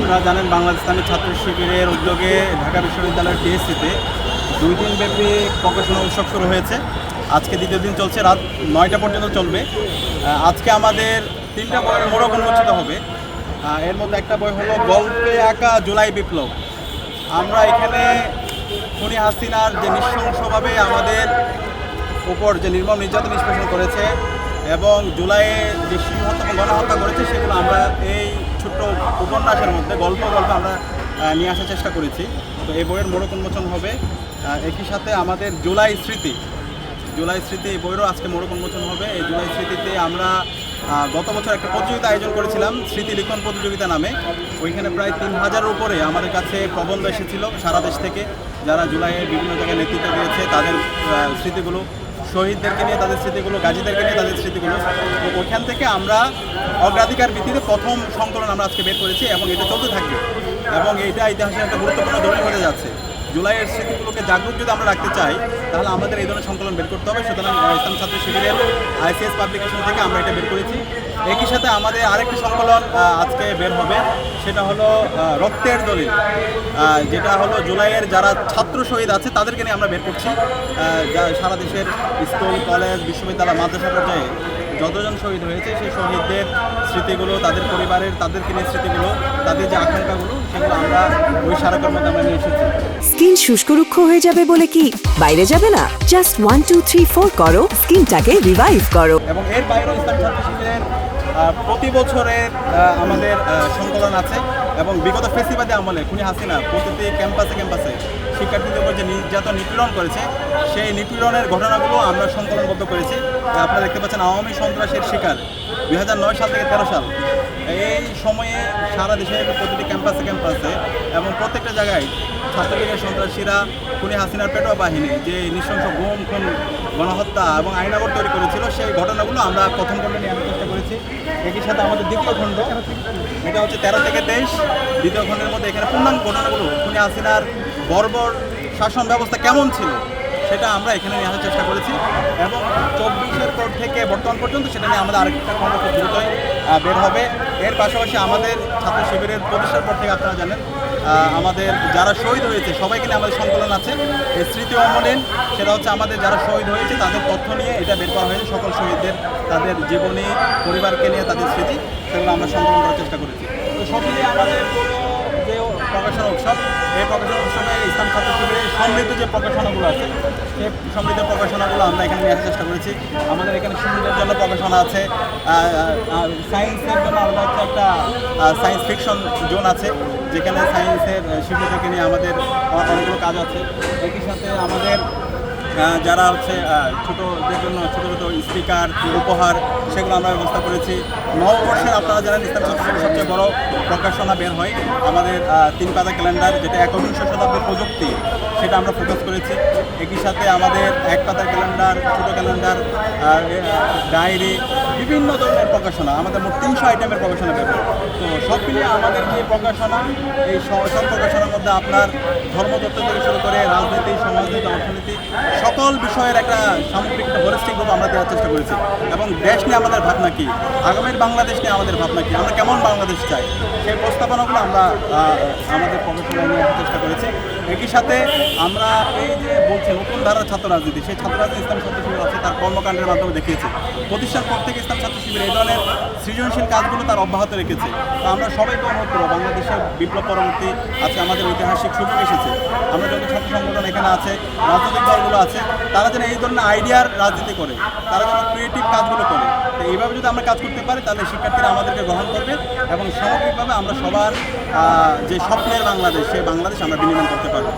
আপনারা জানেন বাংলাদেশানি ছাত্র শিবিরের উদ্যোগে ঢাকা বিশ্ববিদ্যালয়ের টিএসসিতে দুই দিন ব্যাপী প্রকাশনা উৎসব শুরু হয়েছে। আজকে দ্বিতীয় দিন চলছে, রাত নয়টা পর্যন্ত চলবে। আজকে আমাদের তিনটা বইয়ের মোড়ক উন্মোচিত হবে। এর মধ্যে একটা বই হলো, গল্পে আঁকা জুলাই বিপ্লব। আমরা এখানে খুনি হাসিনার যে নৃশংসভাবে আমাদের উপর যে নির্মম নির্যাতন নিষ্পেষণ করেছে এবং জুলাইয়ে যে শিশু হত্যা গণহত্যা করেছে, সেগুলো আমরা এই ছোট্ট উপন্যাসের মধ্যে, গল্প গল্প আমরা নিয়ে আসার চেষ্টা করেছি। তো এই বইয়ের মোড়ক উন্মোচন হবে একই সাথে আমাদের জুলাই স্মৃতি জুলাই স্মৃতি এই বইয়েরও আজকে মোড়ক উন্মোচন হবে। এই জুলাই স্মৃতিতে আমরা গত বছর একটা প্রতিযোগিতা আয়োজন করেছিলাম, স্মৃতি লিখন প্রতিযোগিতা নামে। ওইখানে প্রায় তিন হাজারের উপরে আমাদের কাছে প্রবন্ধ এসেছিল সারা দেশ থেকে। যারা জুলাইয়ের বিভিন্ন জায়গায় নেতৃত্ব দিয়েছে, তাদের স্মৃতিগুলো শহীদদেরকে নিয়ে, তাদের স্মৃতিগুলো, গাজীদেরকে নিয়ে, তাদের স্মৃতিগুলো। তো ওইখান থেকে আমরা অগ্রাধিকার ভিত্তিতে প্রথম সংকলন আমরা আজকে বের করেছি এবং এটা চলতে থাকবে। এবং এটা ইতিহাসের একটা গুরুত্বপূর্ণ দলিল হতে যাচ্ছে। জুলাইয়ের স্মৃতিগুলোকে জাগ্রত যদি আমরা রাখতে চাই, তাহলে আমাদের এই ধরনের সংকলন বের করতে হবে। সুতরাং, ইসলাম ছাত্র শিবিরের আইসিএস পাবলিকেশন থেকে আমরা এটা বের করেছি। একই সাথে আমাদের আরেকটি সংকলন আজকে বের হবে। সেটা হলো রক্তের দলিল। যেটা হলো জুলাইয়ের যারা ছাত্র শহীদ আছে তাদেরকে নিয়ে আমরা বের করছি। সারা দেশের স্কুল কলেজ বিশ্ববিদ্যালয় মাদ্রাসা পর্যায়ে যতজন শহীদ হয়েছে সেই শহীদদের স্মৃতিগুলো তাদের পরিবারের তাদেরকে নিয়ে স্মৃতিগুলো তাদের যে আকাঙ্ক্ষাগুলো সেগুলো আমরা ওই স্মারকের মধ্যে আমরা নিয়ে এসেছি। স্কিন শুষ্ক রুক্ষ হয়ে যাবে বলে কি? বাইরে যাবে না? Just one two three four করো। স্কিনটাকে রিভাইভ করো। এবং এর বাইরেও ইসলাম ছাত্র প্রতি বছরের আমাদের সংকলন আছে এবং বিগত ফেসিবাদী আমলে খুনি হাসিনা প্রতিটি ক্যাম্পাসে ক্যাম্পাসে শিক্ষার্থীদের উপর যে নির্যাতন, নিপীড়ন করেছে, সেই নিপীড়নের ঘটনাগুলো আমরা সংকলনবদ্ধ করেছি। আপনারা দেখতে পাচ্ছেন আওয়ামী সন্ত্রাসের শিকার দু হাজার নয় সাল থেকে তেরো সাল। এই সময়ে সারা দেশের প্রতিটি ক্যাম্পাসে ক্যাম্পাসে এবং প্রত্যেকটা জায়গায় ছাত্রলীগের সন্ত্রাসীরা খুনি হাসিনার পেটোয়া বাহিনী যে নৃশংস গুম খুন, গণহত্যা এবং আইনাগর তৈরি করেছিল, সেই ঘটনাগুলো আমরা প্রথম খণ্ডে নিয়ে করেছি একই সাথে আমাদের দ্বিতীয় খণ্ড, এটা হচ্ছে তেরো থেকে তেইশ। দ্বিতীয় খণ্ডের মধ্যে এখানে পূর্ণাঙ্গ ঘটনাগুলো খুনি হাসিনার বর্বর শাসন ব্যবস্থা কেমন ছিল, সেটা আমরা এখানে নিয়ে আসার চেষ্টা করেছি। এবং চব্বিশের পর থেকে বর্তমান পর্যন্ত সেটা নিয়ে আমাদের আরেকটা খণ্ড খুব দ্রুতই বের হবে। এর পাশাপাশি আমাদের ছাত্র শিবিরের প্রতিষ্ঠার পর থেকে আপনারা জানেন আমাদের যারা শহীদ হয়েছে, সবাইকে নিয়ে আমাদের সংকলন আছে। এই স্মৃতি অমলিন সেটা হচ্ছে আমাদের যারা শহীদ হয়েছে, তাদের তথ্য নিয়ে এটা বের করা হয়েছে। সকল শহীদদের, তাদের জীবনী, পরিবারকে নিয়ে তাদের স্মৃতি, সেগুলো আমরা সংকলন করার চেষ্টা করেছি। তো সব মিলিয়ে আমাদের যে প্রকাশনা উৎসব। এই প্রকাশনা উৎসবে ইসলাম ছাত্র শিবিরের সমৃদ্ধ যে প্রকাশনাগুলো আছে সেই সমৃদ্ধ প্রকাশনাগুলো আমরা এখানে নিয়ে আসার চেষ্টা করেছি। আমাদের এখানে শিশুদের জন্য প্রকাশনা আছে। সায়েন্সের জন্য আলাদা হচ্ছে একটা সায়েন্স ফিকশন জোন আছে, যেখানে সায়েন্সের শিশুদেরকে নিয়ে আমাদের অনেকগুলো কাজ আছে। একই সাথে আমাদের যারা হচ্ছে ছোটদের জন্য ছোটো ছোটো স্পিকার উপহার, সেগুলো আমরা ব্যবস্থা করেছি। নববর্ষের আপনারা জানেন, ইসলাম সবচেয়ে বড় প্রকাশনা বের হয় আমাদের তিন পাতা ক্যালেন্ডার, যেটা একবিংশ শতাব্দীর প্রযুক্তি, সেটা আমরা ফোকাস করেছি। একই সাথে আমাদের এক পাতার ক্যালেন্ডার, ছোটো ক্যালেন্ডার ডায়েরি, বিভিন্ন ধরনের প্রকাশনা, আমাদের মোট তিনশো আইটেমের প্রকাশনা বের হয়। তো সব মিলিয়ে আমাদের যে প্রকাশনা, এই সব প্রকাশনার মধ্যে আপনার ধর্মতত্ত্ব থেকে শুরু করে রাজনীতি অর্থনীতি সকল বিষয়ের একটা সামগ্রিক একটা হোলিস্টিক রূপ আমরা দেওয়ার চেষ্টা করেছি। এবং দেশ নিয়ে আমাদের ভাবনা কি? আগামীর বাংলাদেশ নিয়ে আমাদের ভাবনা কি? আমরা কেমন বাংলাদেশ চাই? সেই প্রস্তাবনাগুলো আমরা আমাদের প্রকাশনায় নিয়ে চেষ্টা করেছি। একই সাথে আমরা এই যে বলছি নতুন ধারার ছাত্র রাজনীতি, সেই ছাত্র রাজনীতি ইসলাম ছাত্র শিবির আছে, তার কর্মকাণ্ডের মাধ্যমে দেখিয়েছি। প্রতিষ্ঠার পর থেকে ইসলাম ছাত্র শিবির এই ধরনের সৃজনশীল কাজগুলো তার অব্যাহত রেখেছে। তো আমরা সবাইকে অনুরোধ করব, বাংলাদেশের বিপ্লব পরবর্তী আজকে আমাদের ঐতিহাসিক সুযোগ এসেছে। আমরা যত ছাত্র সংগঠন এখানে আছে, রাজনৈতিক দলগুলো আছে, তারা যেন এই ধরনের আইডিয়ার রাজনীতি করে, তারা যেন ক্রিয়েটিভ কাজগুলো করে। তো এইভাবে যদি আমরা কাজ করতে পারি, তাহলে শিক্ষার্থীরা আমাদেরকে গ্রহণ করবে এবং সামগ্রিকভাবে আমরা সবার যে স্বপ্নের বাংলাদেশ, সেই বাংলাদেশ আমরা বিনিময় করতে পারব।